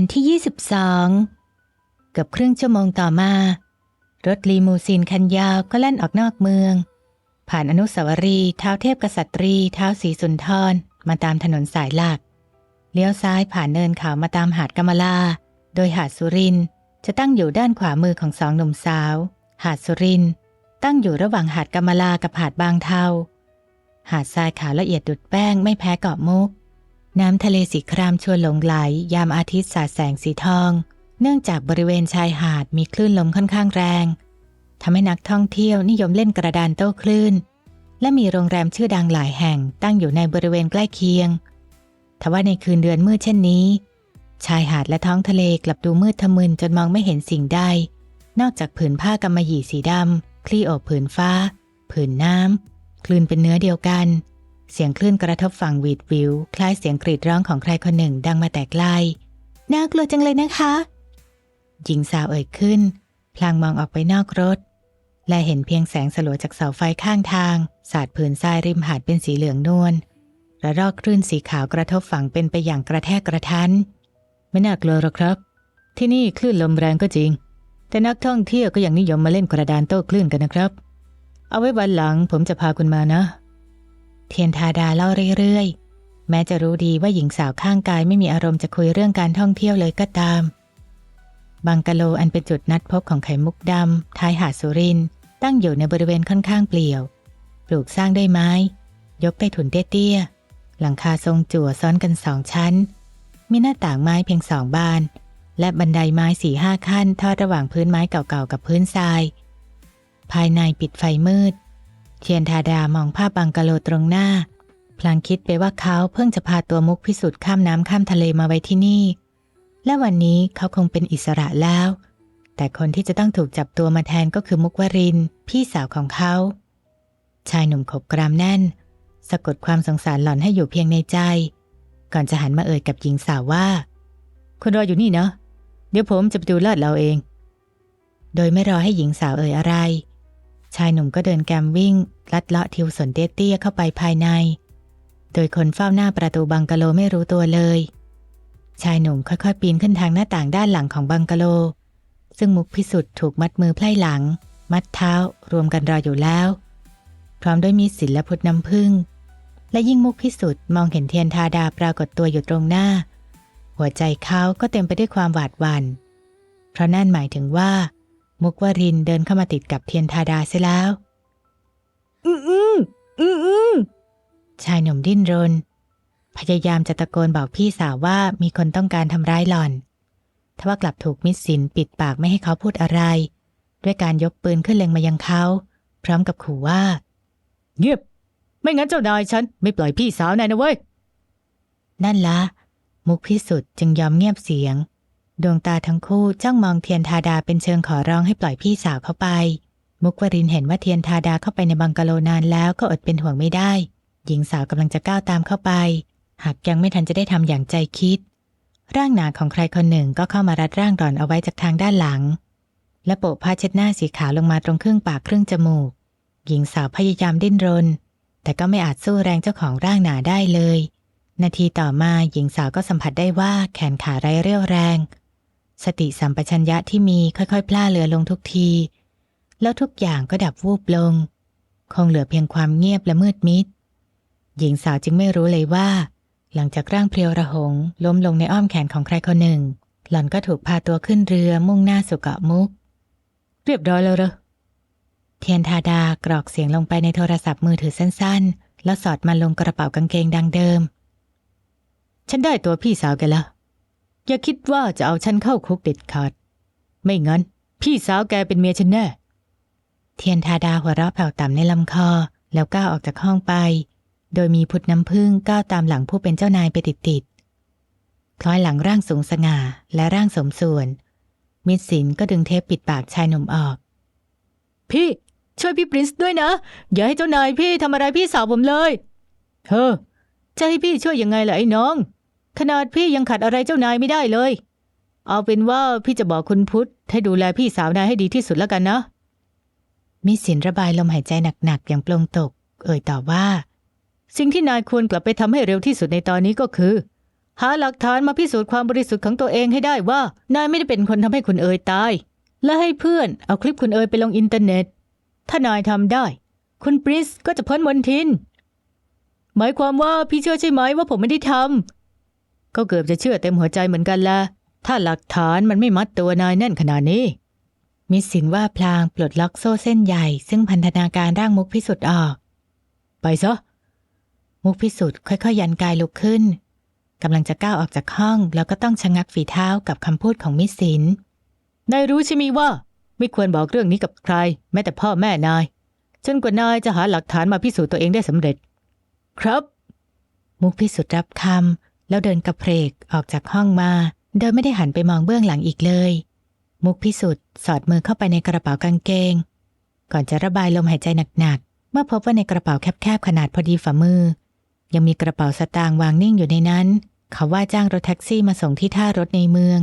ตอนที่ 22เกือบครึ่งชั่วโมงต่อมา รถลีมูซีนคันยาวก็แล่นออกนอกเมือง ผ่านอนุสาวรีย์เท้าเทพกษัตรีเท้าสีสุนทรมาตามถนนสายหลัก เลี้ยวซ้ายผ่านเนินเขามาตามหาดกมลา โดยหาดสุรินจะตั้งอยู่ด้านขวามือของสองหนุ่มสาว หาดสุรินตั้งอยู่ระหว่างหาดกมลากับหาดบางเทาหาดทรายขาวละเอียดดุดแป้งไม่แพ้เกาะมุก น้ำทะเลสีครามชวนหลงไหล ยามอาทิตย์สาดแสงสีทอง เนื่องจากบริเวณชายหาดมีคลื่นลมค่อนข้างแรงทำให้นักท่องเที่ยวนิยมเล่นกระดานโต้คลื่น และมีโรงแรมชื่อดังหลายแห่งตั้งอยู่ในบริเวณใกล้เคียงทว่าในคืนเดือนมืดเช่นนี้ ชายหาดและท้องทะเลกลับดูมืดทะมึนจนมองไม่เห็นสิ่งใด นอกจากผืนผ้ากำมะหยี่สีดำคลี่โอบผืนฟ้า ผืนน้ำคลื่นเป็นเนื้อเดียวกัน เสียงคลื่นกระทบฝั่งวีดวิว คล้ายเสียงกรีดร้องของใครคนหนึ่งดังมาแต่ไกลน่ากลัวจังเลยนะคะหญิงสาวเอ่ยขึ้น พลางมองออกไปนอกรถ และเห็นเพียงแสงสลัวจากเสาไฟข้างทาง สาดผืนทรายริมหาดเป็นสีเหลืองนวลระลอกคลื่นสีขาวกระทบฝั่งเป็นไปอย่างกระแทกกระทัน ไม่น่ากลัวหรอกครับ ที่นี่คลื่นลมแรงก็จริง แต่นักท่องเที่ยวก็ยังนิยมมาเล่นกระดานโต้คลื่นกันนะครับ เอาไว้วันหลังผมจะพาคุณมานะ เทียนทาดาเล่าเรื่อยๆ แม้จะรู้ดีว่าหญิงสาวข้างกายไม่มีอารมณ์จะคุยเรื่องการท่องเที่ยวเลยก็ตาม บังกะโลอันเป็นจุดนัดพบของไข่มุกดำท้ายหาดสุรินตั้งอยู่ในบริเวณค่อนข้างเปลี่ยว ปลูกสร้างด้วยไม้ ยกใต้ถุนเตี้ยๆ หลังคาทรงจั่วซ้อนกันสองชั้น มีหน้าต่างไม้เพียงสองบาน และบันไดไม้สี่ห้าขั้นทอดระหว่างพื้นไม้เก่าๆกับพื้นทราย ภายในปิดไฟมืด เทียนทาดามองภาพบังกะโลตรงหน้า พลางคิดไปว่าเขาเพิ่งจะพาตัวมุกพิสุทธิ์ข้ามน้ำข้ามทะเลมาไว้ที่นี่ และวันนี้เขาคงเป็นอิสระแล้ว แต่คนที่จะต้องถูกจับตัวมาแทนก็คือมุกวริน พี่สาวของเขา ชายหนุ่มขบกรามแน่น สะกดความสงสารหล่อนให้อยู่เพียงในใจ ก่อนจะหันมาเอ่ยกับหญิงสาวว่า คุณรออยู่นี่เนาะเดี๋ยวผมจะไปดูลาดเราเอง โดยไม่รอให้หญิงสาวเอ่ยอะไร ชายหนุ่มก็เดินแกมวิ่ง ลัดเลาะทิวสนเตี้ยๆเข้าไปภายใน โดยคนเฝ้าหน้าประตูบังกะโลไม่รู้ตัวเลย ชายหนุ่มค่อยๆ ปีนขึ้นทางหน้าต่างด้านหลังของบังกะโล ซึ่งมุกพิสุทธิ์ถูกมัดมือไพล่หลัง มัดเท้ารวมกันรออยู่แล้ว พร้อมด้วยมีศิลพุทธน้ำผึ้งและยิ่งมุกพิสุทธิ์มองเห็นเทียนทาดาปรากฏตัวอยู่ตรงหน้า หัวใจเขาก็เต็มไปด้วยความหวาดหวัน่นเพราะนั่นหมายถึงว่า มุกวรินทร์เดินเข้ามาติดกับเทียนทาดาเสียแล้ว อืมอืมอืมอืมชายหนุ่มดิ้นรน พยายามจะตะโกนบอกพี่สาวว่ามีคนต้องการทำร้ายหล่อน ทว่ากลับถูกมิดสินปิดปากไม่ให้เขาพูดอะไร ด้วยการยกปืนขึ้นเล็งมายังเขา พร้อมกับขู่ว่า เงียบ ไม่งั้นเจ้านายฉันไม่ปล่อยพี่สาวนายนะเว้ย นั่นละ มุกพิสุทธิ์จึงยอมเงียบเสียง ดวงตาทั้งคู่จ้องมองเทียนทาดาเป็นเชิงขอร้องให้ปล่อยพี่สาวเข้าไป มุกวรินเห็นว่าเทียนทาดาเข้าไปในบังกะโลนานแล้วก็อดเป็นห่วงไม่ได้ หญิงสาวกำลังจะก้าวตามเข้าไป หากยังไม่ทันจะได้ทำอย่างใจคิด ร่างหนาของใครคนหนึ่งก็เข้ามารัดร่างหล่อนเอาไว้จากทางด้านหลัง และโปะผ้าเช็ดหน้าสีขาวลงมาตรงครึ่งปากครึ่งจมูก หญิงสาวพยายามดิ้นรน แต่ก็ไม่อาจสู้แรงเจ้าของร่างหนาได้เลยนาทีต่อมาหญิงสาวก็สัมผัสได้ว่าแขนขาไร้เรี่ยวแรง สติสัมปชัญญะที่มีค่อยๆพล่าเรือลงทุกที แล้วทุกอย่างก็ดับวูบลง คงเหลือเพียงความเงียบและมืดมิด หญิงสาวจึงไม่รู้เลยว่า หลังจากร่างเพรียวระหง ล้มลงในอ้อมแขนของใครคนหนึ่ง หล่อนก็ถูกพาตัวขึ้นเรือมุ่งหน้าสู่เกาะมุก เรียบร้อยแล้วเหรอเทียนทาดากรอกเสียงลงไปในโทรศัพท์มือถือสั้นๆ แล้วสอดมันลงกระเป๋ากางเกงดังเดิม ฉันได้ตัวพี่สาวแกแล้ว อย่าคิดว่าจะเอาฉันเข้าคุกเด็ดขาด ไม่งั้น พี่สาวแกเป็นเมียฉันแน่ เทียนทาดาหัวเราะแผ่วต่ำในลำคอ แล้วก้าวออกจากห้องไป โดยมีพุทธน้ำพึ่งก้าวตามหลังผู้เป็นเจ้านายไปติดๆคลล้อยหลังร่างสูงสง่าและร่างสมส่วน มิตรสินก็ดึงเทปปิดปากชายหนุ่มออก พี่ช่วยพี่ปรินซ์ด้วยนะ อย่าให้เจ้านายพี่ทำอะไรพี่สาวผมเลยเฮ้อจะให้พี่ช่วยยังไงล่ะไอ้น้อง ขนาดพี่ยังขัดอะไรเจ้านายไม่ได้เลย เอาเป็นว่าพี่จะบอกคุณพุทธให้ดูแลพี่สาวนายให้ดีที่สุดแล้วกันนะ มิสินระบายลมหายใจหนักๆอย่างปลงตก เอ่ยตอบว่า สิ่งที่นายควรกลับไปทำให้เร็วที่สุดในตอนนี้ก็คือ หาหลักฐานมาพิสูจน์ความบริสุทธิ์ของตัวเองให้ได้ว่านายไม่ได้เป็นคนทำให้คุณเอ๋ยตาย และให้เพื่อนเอาคลิปคุณเอ๋ยไปลงอินเทอร์เน็ต ถ้านายทำได้ คุณปริสก็จะพ้นมนทินหมายความว่าพี่เชื่อใช่ไหมว่าผมไม่ได้ทำ ก็เกือบจะเชื่อเต็มหัวใจเหมือนกันละถ้าหลักฐานมันไม่มัดตัวนายแน่นขนาดนี้ มิสสินว่าพลางปลดล็อกโซ่เส้นใหญ่ ซึ่งพันธนาการร่างมุกพิสุทธิ์ออก ไปซะ มุกพิสุทธิ์ค่อยๆยันกายลุกขึ้นกำลังจะก้าวออกจากห้อง แล้วก็ต้องชะงักฝีเท้ากับคำพูดของมิสสินนายรู้ใช่ไหมว่า ไม่ควรบอกเรื่องนี้กับใคร แม้แต่พ่อแม่นายจนกว่านายจะหาหลักฐานมาพิสูจน์ตัวเองได้สำเร็จ ครับ มุกพิสุทธิ์รับคำ แล้วเดินกระเพกออกจากห้องมา โดยไม่ได้หันไปมองเบื้องหลังอีกเลย มุกพิสุทธิ์สอดมือเข้าไปในกระเป๋ากางเกง ก่อนจะระบายลมหายใจหนักๆ เมื่อพบว่าในกระเป๋าแคบๆขนาดพอดีฝ่ามือ ยังมีกระเป๋าสตางค์วางนิ่งอยู่ในนั้น เขาว่าจ้างรถแท็กซี่มาส่งที่ท่ารถในเมือง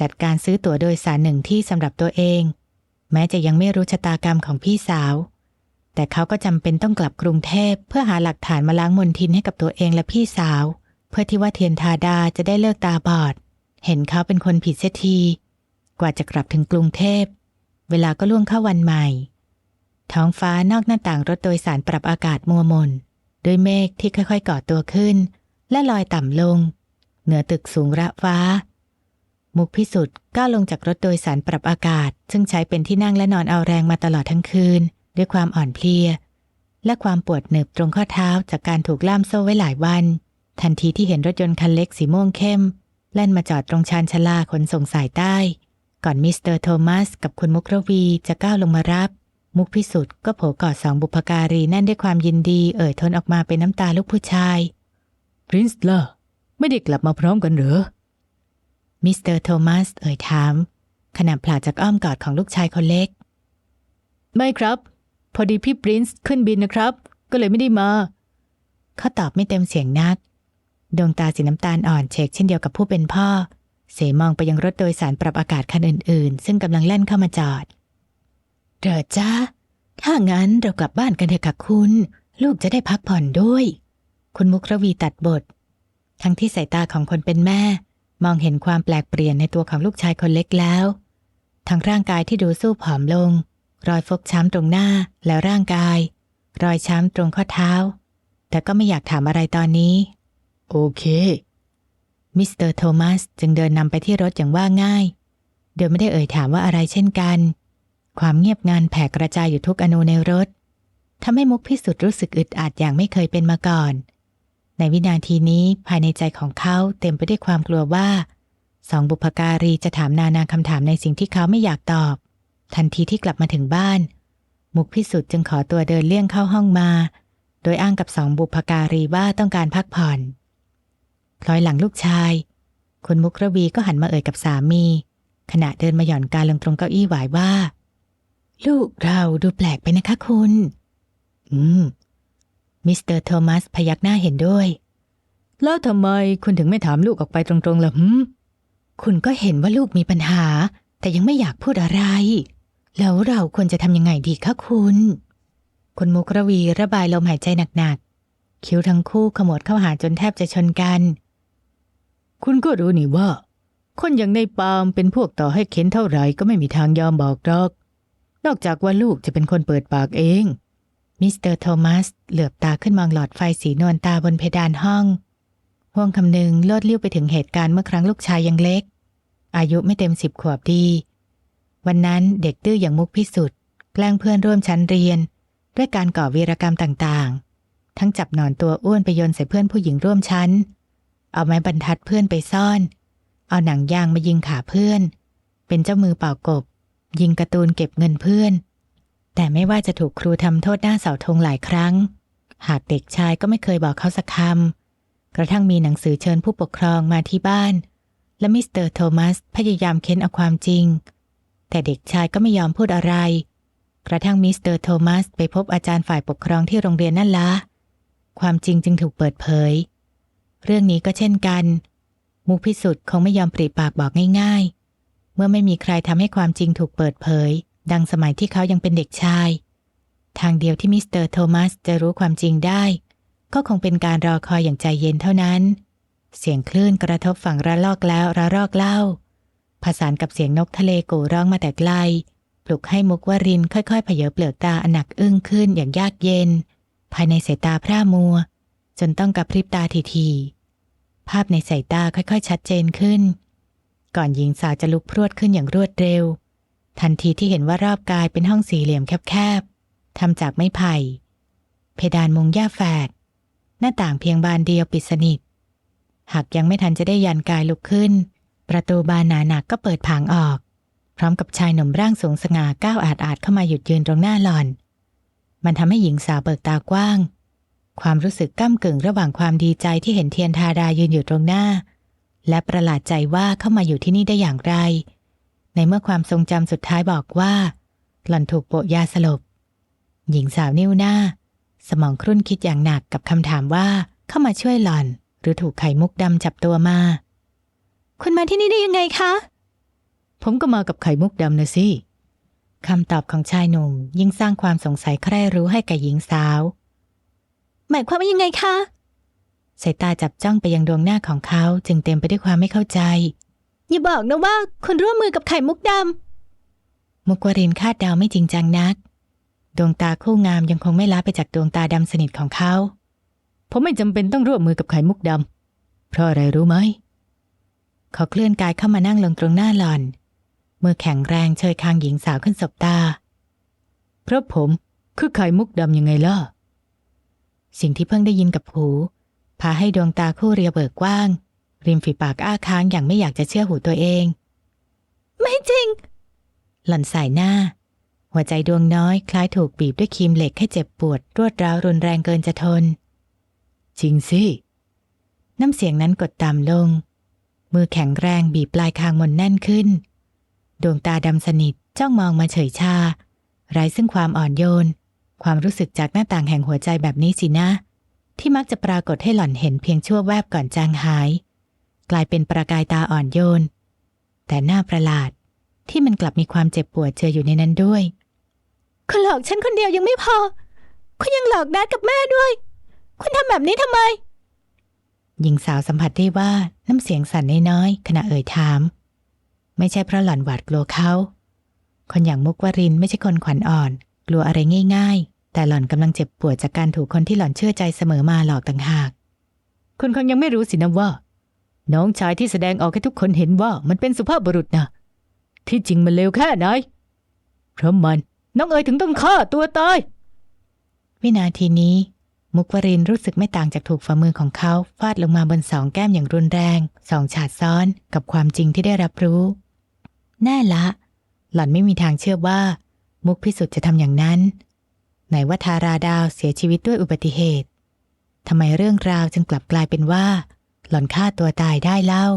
จัดการซื้อตั๋วโดยสารหนึ่งที่สำหรับตัวเอง แม้จะยังไม่รู้ชะตากรรมของพี่สาวแต่เขาก็จำเป็นต้องกลับกรุงเทพเพื่อหาหลักฐานมาล้างมนทินให้กับตัวเองและพี่สาว เพื่อที่ว่าเทียนทาดาจะได้เลิกตาบอด เห็นเขาเป็นคนผิดเสียที กว่าจะกลับถึงกรุงเทพ เวลาก็ล่วงเข้าวันใหม่ ท้องฟ้านอกหน้าต่างรถโดยสารปรับอากาศมัวมน ด้วยเมฆที่ค่อยๆก่อตัวขึ้น และลอยต่ำลง เหนือตึกสูงระฟ้า มุกพิสุทธิ์ก้าวลงจากรถโดยสารปรับอากาศ ซึ่งใช้เป็นที่นั่งและนอนเอาแรงมาตลอดทั้งคืน ด้วยความอ่อนเพลียและความปวดหนึบตรงข้อเท้าจากการถูกล่ามโซ่ไว้หลายวัน ทันทีที่เห็นรถยนต์คันเล็กสีม่วงเข้ม แล่นมาจอดตรงชานชาลาขนส่งสายใต้ ก่อนมิสเตอร์โทมัสกับคุณมุกระวีจะก้าวลงมารับ มุกพิสุทธิ์ก็โผกอดสองบุพการีแน่นด้วยความยินดีเอ่ยทนออกมาเป็นน้ำตาลูกผู้ชายพรินซ์ล่ะไม่ได้กลับมาพร้อมกันเหรอมิสเตอร์โทมัสเอ่ยถาม ขณะผลาจากอ้อมกอดของลูกชายคนเล็ก ไม่ครับ พอดีพี่ปรินซ์ขึ้นบินนะครับ ก็เลยไม่ได้มา เขาตอบไม่เต็มเสียงนัก ดวงตาสีน้ำตาลอ่อนเฉกเช่นเดียวกับผู้เป็นพ่อ เสมองไปยังรถโดยสารปรับอากาศคันอื่น ๆ ซึ่งกำลังแล่นเข้ามาจอดเดอจ้า ถ้างั้นเรากลับบ้านกันเถอะค่ะคุณ ลูกจะได้พักผ่อนด้วย คุณมุกระวีตัดบท ทั้งที่สายตาของคนเป็นแม่ มองเห็นความแปลกเปลี่ยนในตัวของลูกชายคนเล็กแล้ว ทั้งร่างกายที่ดูสู้ผอมลง รอยฟกช้ำตรงหน้าแล้วร่างกาย รอยช้ำตรงข้อเท้า แต่ก็ไม่อยากถามอะไรตอนนี้ โอเค มิสเตอร์โทมัสจึงเดินนำไปที่รถอย่างว่าง่าย โดยไม่ได้เอ่ยถามว่าอะไรเช่นกัน ความเงียบงันแผ่กระจายอยู่ทุกอนูในรถทำให้มุกพิสุทธิ์รู้สึกอึดอัดอย่างไม่เคยเป็นมาก่อน ในวินาทีนี้ภายในใจของเขาเต็มไปด้วยความกลัวว่า สองบุพการีจะถามนานาคำถามในสิ่งที่เขาไม่อยากตอบ ทันทีที่กลับมาถึงบ้าน มุกพิสุทธิ์จึงขอตัวเดินเลี่ยงเข้าห้องมา โดยอ้างกับสองบุพการีว่าต้องการพักผ่อน คล้อยหลังลูกชาย คุณมุกระวีก็หันมาเอ่ยกับสามี ขณะเดินมาหย่อนกายลงตรงเก้าอี้หวายว่า ลูกเราดูแปลกไปนะคะคุณ อืม มิสเตอร์โทมัสพยักหน้าเห็นด้วย แล้วทำไมคุณถึงไม่ถามลูกออกไปตรงๆล่ะหืมคุณก็เห็นว่าลูกมีปัญหา แต่ยังไม่อยากพูดอะไร แล้วเราควรจะทำยังไงดีคะคุณ คุณมุกระวีระบายลมหายใจหนักๆ คิ้วทั้งคู่ขมวดเข้าหาจนแทบจะชนกัน คุณก็รู้นี่ว่า คนอย่างในปาล์มเป็นพวกต่อให้เค้นเท่าไหร่ก็ไม่มีทางยอมบอกหรอก นอกจากว่าลูกจะเป็นคนเปิดปากเอง มิสเตอร์โทมัสเหลือบตาขึ้นมองหลอดไฟสีนวลตาบนเพดานห้อง ห่วงคำนึงโลดเลี้ยวไปถึงเหตุการณ์เมื่อครั้งลูกชายยังเล็ก อายุไม่เต็มสิบขวบดี วันนั้นเด็กดื้ออย่างมุกพิสุทธ์แกล้งเพื่อนร่วมชั้นเรียน ด้วยการก่อวีรกรรมต่างๆ ทั้งจับหนอนตัวอ้วนไปโยนใส่เพื่อนผู้หญิงร่วมชั้น เอาไม้บรรทัดเพื่อนไปซ่อน เอาหนังยางมายิงขาเพื่อน เป็นเจ้ามือเป่ากบ ยิงการ์ตูนเก็บเงินเพื่อน แต่ไม่ว่าจะถูกครูทำโทษหน้าเสาธงหลายครั้ง หากเด็กชายก็ไม่เคยบอกเขาสักคำ กระทั่งมีหนังสือเชิญผู้ปกครองมาที่บ้าน และมิสเตอร์โทมัสพยายามเค้นเอาความจริง แต่เด็กชายก็ไม่ยอมพูดอะไร กระทั่งมิสเตอร์โทมัสไปพบอาจารย์ฝ่ายปกครองที่โรงเรียนนั่นละความจริงจึงถูกเปิดเผย เรื่องนี้ก็เช่นกัน มุกพิสุทธิ์คงไม่ยอมปริปากบอกง่าย ๆ เมื่อไม่มีใครทำให้ความจริงถูกเปิดเผย ดังสมัยที่เขายังเป็นเด็กชาย ทางเดียวที่มิสเตอร์โทมัสจะรู้ความจริงได้ ก็คงเป็นการรอคอยอย่างใจเย็นเท่านั้น เสียงคลื่นกระทบฝั่งระลอกแล้วระลอกเล่าผสานกับเสียงนกทะเลกูร้องมาแต่ไกล ปลุกให้มุกวรินค่อยๆเผยเปลือกตาอันหนักอึ้งขึ้นอย่างยากเย็น ภายในสายตาพร่ามัว จนต้องกระพริบตาทีๆภาพในสายตาค่อยๆ ชัดเจนขึ้น ก่อนหญิงสาวจะลุกพรวดขึ้นอย่างรวดเร็ว ทันทีที่เห็นว่ารอบกายเป็นห้องสี่เหลี่ยมแคบๆทำจากไม้ไผ่ เพดานมุงหญ้าแฝดหน้าต่างเพียงบานเดียวปิดสนิท หากยังไม่ทันจะได้ยันกายลุกขึ้น ประตูบานหนาหนักก็เปิดผางออก พร้อมกับชายหนุ่มร่างสูงสง่าก้าวอาดอาดเข้ามาหยุดยืนตรงหน้าหล่อน มันทำให้หญิงสาวเบิกตากว้าง ความรู้สึกก้ากึ่งระหว่างความดีใจที่เห็นเทียนทาดายืนอยู่ตรงหน้า และประหลาดใจว่าเข้ามาอยู่ที่นี่ได้อย่างไร ในเมื่อความทรงจำสุดท้ายบอกว่า หล่อนถูกโปะยาสลบ หญิงสาวนิ้วหน้า สมองครุ่นคิดอย่างหนักกับคำถามว่าเข้ามาช่วยหล่อน หรือถูกไข่มุกดำจับตัวมา คุณมาที่นี่ได้ยังไงคะ ผมก็มากับไข่มุกดำนะสิคำตอบของชายหนุ่มยิ่งสร้างความสงสัยใคร่รู้ให้แก่หญิงสาว หมายความว่ายังไงคะสายตาจับจ้องไปยังดวงหน้าของเขาจึงเต็มไปด้วยความไม่เข้าใจ อย่าบอกนะว่าคุณร่วมมือกับไข่มุกดำมุกวรินคาดเดาไม่จริงจังนัก ดวงตาคู่งามยังคงไม่ล้าไปจากดวงตาดำสนิทของเขา ผมไม่จำเป็นต้องร่วมมือกับไข่มุกดำเพราะอะไรรู้ไหมเขาเคลื่อนกายเข้ามานั่งลงตรงหน้าหล่อนมือแข็งแรงเชยคางหญิงสาวขึ้นสบตา เพราะผมคือไข่มุกดำยังไงล่ะ สิ่งที่เพิ่งได้ยินกับหู พาให้ดวงตาคู่เรียวเบิกกว้าง ริมฝีปากอ้าค้างอย่างไม่อยากจะเชื่อหูตัวเอง ไม่จริง หล่อนสายหน้า หัวใจดวงน้อยคล้ายถูกบีบด้วยครีมเหล็กให้เจ็บปวด รวดร้าวรุนแรงเกินจะทน จริงสิ น้ำเสียงนั้นกดต่ำลง มือแข็งแรงบีบปลายคางมนแน่นขึ้น ดวงตาดำสนิทจ้องมองมาเฉยชาไร้ซึ่งความอ่อนโยน ความรู้สึกจากหน้าต่างแห่งหัวใจแบบนี้สินะ ที่มักจะปรากฏให้หล่อนเห็นเพียงชั่วแวบก่อนจางหาย กลายเป็นประกายตาอ่อนโยน แต่หน้าประหลาดที่มันกลับมีความเจ็บปวดเจออยู่ในนั้นด้วย คุณหลอกฉันคนเดียวยังไม่พอ คุณยังหลอกนัดกับแม่ด้วย คุณทำแบบนี้ทำไม หญิงสาวสัมผัสได้ว่าน้ำเสียงสั่นน้อยๆขณะเอ่ยถาม ไม่ใช่เพราะหล่อนหวาดกลัวเขา คนอย่างมุกวรินไม่ใช่คนขวัญอ่อน กลัวอะไรง่าย ๆ แต่หล่อนกำลังเจ็บปวดจากการถูกคนที่หล่อนเชื่อใจเสมอมาหลอกต่างหาก คุณคงยังไม่รู้สินะว่า น้องชายที่แสดงออกให้ทุกคนเห็นว่ามันเป็นสุภาพบุรุษนะที่จริงมันเลวแค่ไหนเพราะมันน้องเอ๋ยถึงต้องฆ่าตัวตายวินาทีนี้มุกวรินรู้สึกไม่ต่างจากถูกฝ่ามือของเขาฟาดลงมาบนสองแก้มอย่างรุนแรงสองฉาดซ้อนกับความจริงที่ได้รับรู้ แน่ละ หล่อนไม่มีทางเชื่อว่า มุกพิสุทธิ์จะทำอย่างนั้น ไหนว่าทาราดาวเสียชีวิตด้วยอุบัติเหตุทำไมเรื่องราวจึงกลับกลายเป็นว่า หล่อนฆ่าตัวตายได้เล่า